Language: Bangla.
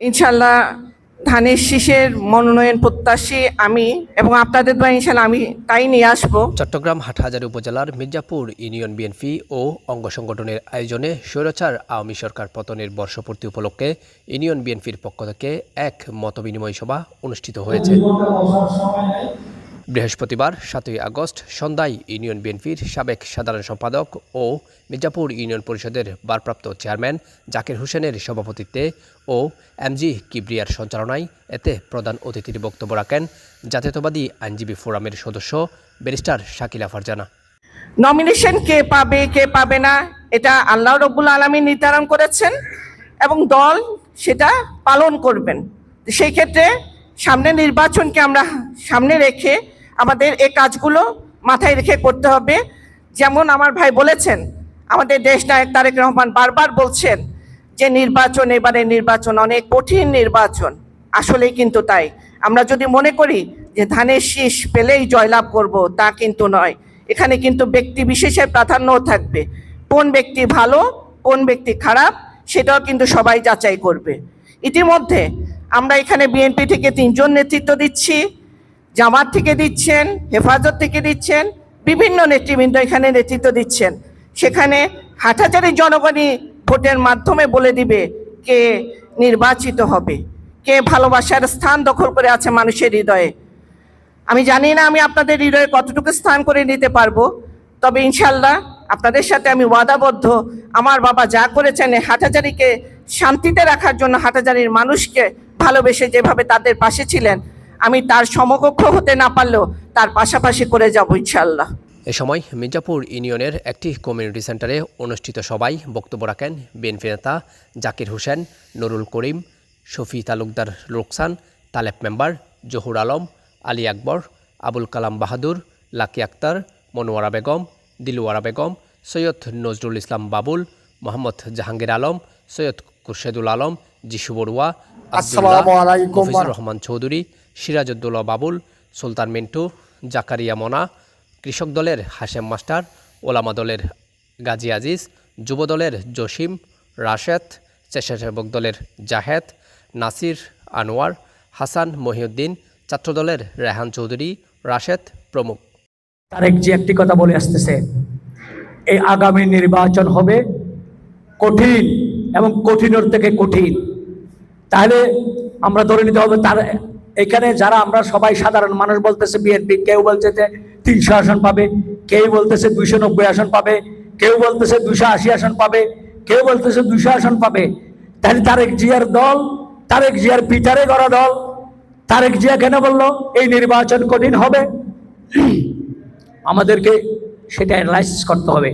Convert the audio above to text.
ইনশাল্লাহ ধানের শীষের মনোনয়ন প্রত্যাশী আমি এবং আপনাদের বা ইনশাল্লাহ আমি তাই নিয়ে আসব। চট্টগ্রাম হাটহাজারী উপজেলার মির্জাপুর ইউনিয়ন বিএনপি ও অঙ্গ সংগঠনের আয়োজনে স্বৈরাচার আওয়ামী সরকার পতনের বর্ষপূর্তি উপলক্ষে ইউনিয়ন বিএনপির পক্ষ থেকে এক মতবিনিময় সভা অনুষ্ঠিত হয়েছে। বৃহস্পতিবার সাতই আগস্ট সন্ধ্যায় ইউনিয়ন বিএনপির সাবেক সাধারণ সম্পাদক ও মির্জাপুর ইউনিয়ন পরিষদের ভারপ্রাপ্ত চেয়ারম্যান জাকির হোসেনের সভাপতিত্বে ও এমজি কিবরিয়ার সঞ্চালনায় এতে প্রধান অতিথির বক্তব্য রাখেন জাতীয়তাবাদী আইনজীবী ফোরামের সদস্য ব্যারিস্টার শাকিলা ফারজানা। নমিনেশন কে পাবে কে পাবে না, এটা আল্লাহ রব্বুল আলমী নির্ধারণ করেছেন এবং দল সেটা পালন করবেন। সেই ক্ষেত্রে সামনে নির্বাচনকে আমরা সামনে রেখে আমাদের এই কাজগুলো মাথায় রেখে করতে হবে। যেমন আমার ভাই বলেছেন, আমাদের দেশ নায়ক তারেক রহমান বারবার বলছেন যে নির্বাচন এবারে নির্বাচন অনেক কঠিন নির্বাচন। আসলেই কিন্তু তাই। আমরা যদি মনে করি যে ধানের শীষ পেলেই জয়লাভ করব, তা কিন্তু নয়। এখানে কিন্তু ব্যক্তি বিশেষের প্রাধান্যও থাকবে। কোন ব্যক্তি ভালো, কোন ব্যক্তি খারাপ, সেটাও কিন্তু সবাই যাচাই করবে। ইতিমধ্যে আমরা এখানে বিএনপি থেকে তিনজন নেতৃত্ব দিচ্ছি। জামাত থেকে দিচ্ছেন, হেফাজত থেকে দিচ্ছেন, বিভিন্ন নেতৃবৃন্দ এখানে নেতৃত্ব দিচ্ছেন। সেখানে হাটহাজারি জনগণই ভোটের মাধ্যমে বলে দিবে কে নির্বাচিত হবে, কে ভালোবাসার স্থান দখল করে আছে মানুষের হৃদয়ে। আমি জানি না আমি আপনাদের হৃদয়ে কতটুকু স্থান করে নিতে পারব, তবে ইনশাল্লাহ আপনাদের সাথে আমি ওয়াদাবদ্ধ। আমার বাবা যা করেছেন এই হাটহাজারিকে শান্তিতে রাখার জন্য হাটহাজারির মানুষকে ভালোবেসে যেভাবে তাদের পাশে ছিলেন আমি তার সমকক্ষ হতে না পারলেও তার পাশাপাশি করে যাব ইনশাল্লাহ এ সময় মির্জাপুর ইউনিয়নের একটি কমিউনিটি সেন্টারে অনুষ্ঠিত সভায় বক্তব্য রাখেন বিএনপি নেতা জাকির হোসেন নুরুল করিম শফি তালুকদার লোকসান তালেব মেম্বার জহুর আলম আলী আকবর আবুল কালাম বাহাদুর লাকি আক্তার মনোয়ারা বেগম দিলওয়ারা বেগম সৈয়দ নজরুল ইসলাম বাবুল মোহাম্মদ জাহাঙ্গীর আলম সৈয়দ খুরশেদুল আলম জিসু বড়ুয়া আব্দুল্লাহ, আসসালামু আলাইকুম রহমান চৌধুরী সিরাজউদ্দৌলা বাবুল, সুলতান মিন্টু, জাকারিয়া মোনা, কৃষক দলের হাশেম মাস্টার, ওলামা দলের গাজী আজিজ, যুব দলের জসিম, রাশেদ, স্বেচ্ছাসেবক দলের জাহেদ, নাসির আনোয়ার, হাসান মহিউদ্দিন ছাত্রদলের রেহান চৌধুরী, রাশেদ প্রমুখ। তারেক যে একটি কথা বলে আসতেছে। এই আগামী নির্বাচন হবে কঠিন এবং কঠিনের থেকে কঠিন। তাহলে আমরা ধরে নিতে হবে তার এখানে যারা আমরা সবাই সাধারণ মানুষ বলতেছে বিএনপি, কেউ বলছে যে তিনশো আসন পাবে, কেউ বলতেছে দুইশো নব্বই আসন পাবে, কেউ বলতেছে দুশো আশি আসন পাবে, কেউ বলতেছে দুশো আসন পাবে। তাহলে তারেক জিয়ার দল, তারেক জিয়ার পিতারে গড়া দল, তারেক জিয়া কেন বলল, এই নির্বাচন কঠিন হবে? আমাদেরকে সেটা অ্যানালাইসিস করতে হবে।